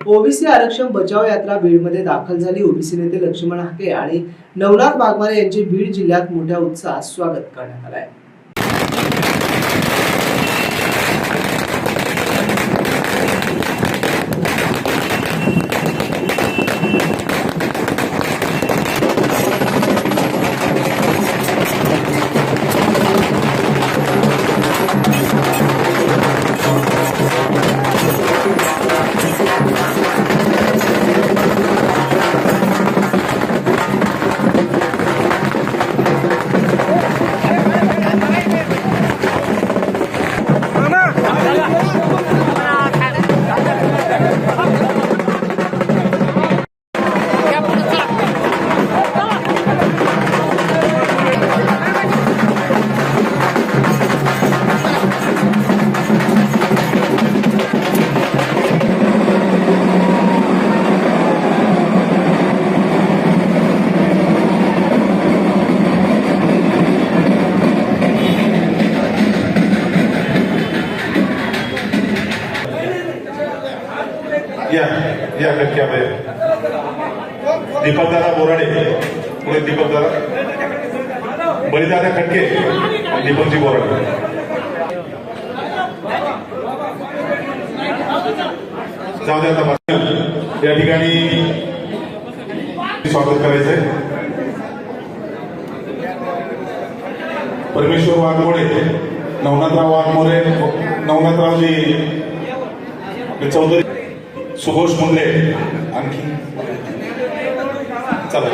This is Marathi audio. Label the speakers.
Speaker 1: ओबीसी आरक्षण बचाव यात्रा बीडमध्ये दाखल झाली. ओबीसी नेते लक्ष्मण हाके आणि नवनाथ वाघमारे यांचे बीड जिल्ह्यात मोठ्या उत्साहात स्वागत करण्यात आलं आहे
Speaker 2: या या कॅमेरे दीपकदादा बोराडे. पुढे दीपकदादा बलिदादा खटके. दीपकजी बोराडे. जाऊ द्या आता बस. या ठिकाणी स्वागत करायचंय. परमेश्वर वाघमोडे नवनाथराव वाघमोरे नवनाथरावजी चौधरी सुघोष मुंडे आणखी